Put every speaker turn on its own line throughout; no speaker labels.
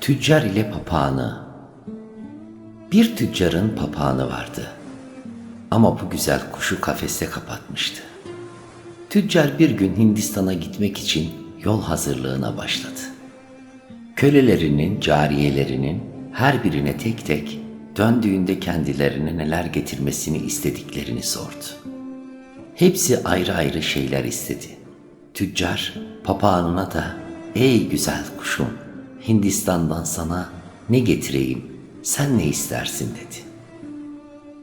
Tüccar ile papağanı Bir tüccarın papağanı vardı. Ama bu güzel kuşu kafeste kapatmıştı. Tüccar bir gün Hindistan'a gitmek için yol hazırlığına başladı. Kölelerinin, cariyelerinin her birine tek tek döndüğünde kendilerine neler getirmesini istediklerini sordu. Hepsi ayrı ayrı şeyler istedi. Tüccar papağanına da ''Ey güzel kuşum, Hindistan'dan sana ne getireyim, sen ne istersin?'' dedi.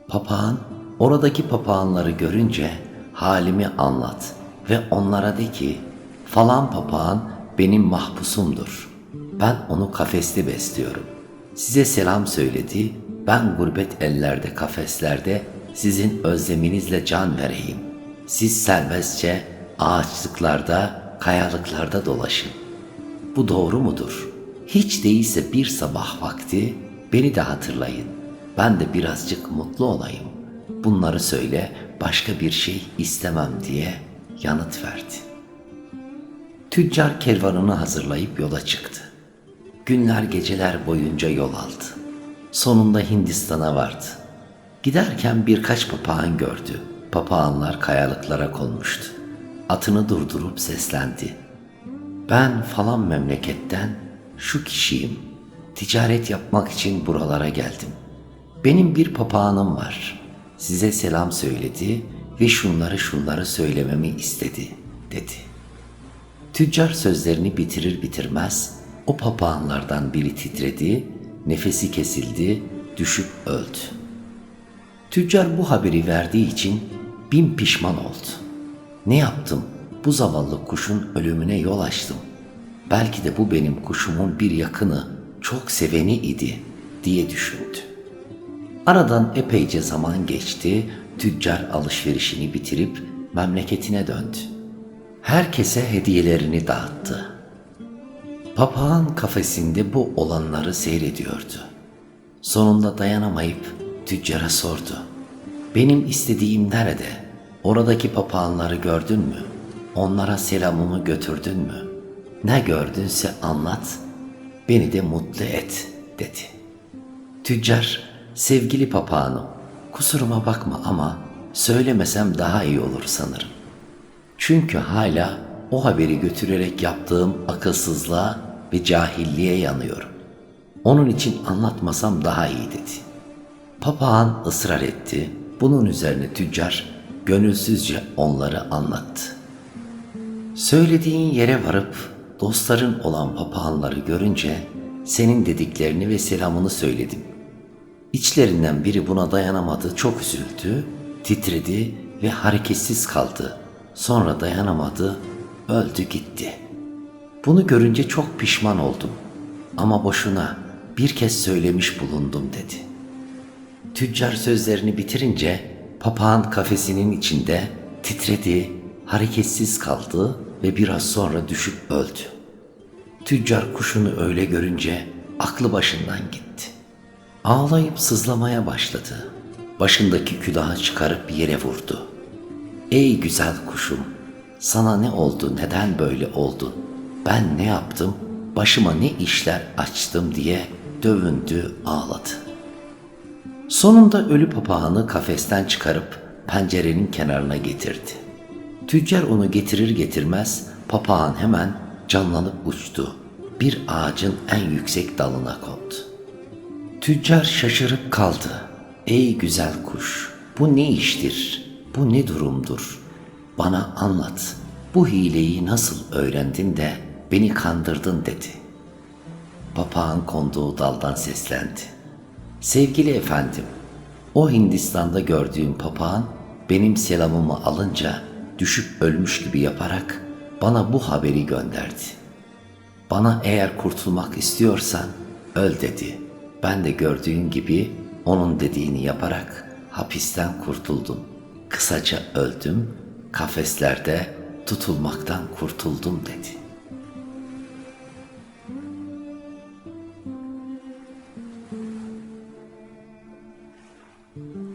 Papağan oradaki papağanları görünce halimi anlat ve onlara de ki falan papağan benim mahpusumdur. Ben onu kafeste besliyorum. Size selam söyledi. Ben gurbet ellerde kafeslerde sizin özleminizle can vereyim. Siz serbestçe ağaçlıklarda, kayalıklarda dolaşın. Bu doğru mudur? Hiç değilse bir sabah vakti beni de hatırlayın. Ben de birazcık mutlu olayım. Bunları söyle, başka bir şey istemem diye yanıt verdi. Tüccar kervanını hazırlayıp yola çıktı. Günler geceler boyunca yol aldı. Sonunda Hindistan'a vardı. Giderken birkaç papağan gördü. Papağanlar kayalıklara konmuştu. Atını durdurup seslendi. Ben falan memleketten şu kişiyim. Ticaret yapmak için buralara geldim. Benim bir papağanım var. Size selam söyledi ve şunları şunları söylememi istedi, dedi. Tüccar sözlerini bitirir bitirmez o papağanlardan biri titredi, nefesi kesildi, düşüp öldü. Tüccar bu haberi verdiği için bin pişman oldu. Ne yaptım? Bu zavallı kuşun ölümüne yol açtım. Belki de bu benim kuşumun bir yakını, çok seveni idi diye düşündü. Aradan epeyce zaman geçti, tüccar alışverişini bitirip memleketine döndü. Herkese hediyelerini dağıttı. Papağan kafesinde bu olanları seyrediyordu. Sonunda dayanamayıp tüccara sordu. Benim istediğim nerede? Oradaki papağanları gördün mü? Onlara selamımı götürdün mü? Ne gördünse anlat, beni de mutlu et, dedi. Tüccar, sevgili papağanım, kusuruma bakma ama söylemesem daha iyi olur sanırım. Çünkü hala o haberi götürerek yaptığım akılsızlığa ve cahilliğe yanıyorum. Onun için anlatmasam daha iyi dedi. Papağan ısrar etti. Bunun üzerine tüccar gönülsüzce onları anlattı. Söylediğin yere varıp dostların olan papağanları görünce senin dediklerini ve selamını söyledim. İçlerinden biri buna dayanamadı, çok üzüldü, titredi ve hareketsiz kaldı. Sonra dayanamadı, öldü gitti. Bunu görünce çok pişman oldum. Ama boşuna bir kez söylemiş bulundum dedi. Tüccar sözlerini bitirince papağan kafesinin içinde titredi, hareketsiz kaldı ve biraz sonra düşüp öldü. Tüccar kuşunu öyle görünce aklı başından gitti. Ağlayıp sızlamaya başladı. Başındaki külahı çıkarıp yere vurdu. Ey güzel kuşum, sana ne oldu, neden böyle oldun? Ben ne yaptım, başıma ne işler açtım diye dövündü, ağladı. Sonunda ölü papağanı kafesten çıkarıp pencerenin kenarına getirdi. Tüccar onu getirir getirmez papağan hemen canlanıp uçtu. Bir ağacın en yüksek dalına kondu. Tüccar şaşırıp kaldı. Ey güzel kuş, bu ne iştir? Bu ne durumdur? Bana anlat. Bu hileyi nasıl öğrendin de beni kandırdın dedi. Papağan konduğu daldan seslendi. Sevgili efendim, o Hindistan'da gördüğüm papağan benim selamımı alınca düşüp ölmüş gibi yaparak bana bu haberi gönderdi. Bana eğer kurtulmak istiyorsan öl dedi. Ben de gördüğün gibi onun dediğini yaparak hapisten kurtuldum. Kısaca öldüm, kafeslerde tutulmaktan kurtuldum dedi.'' thank you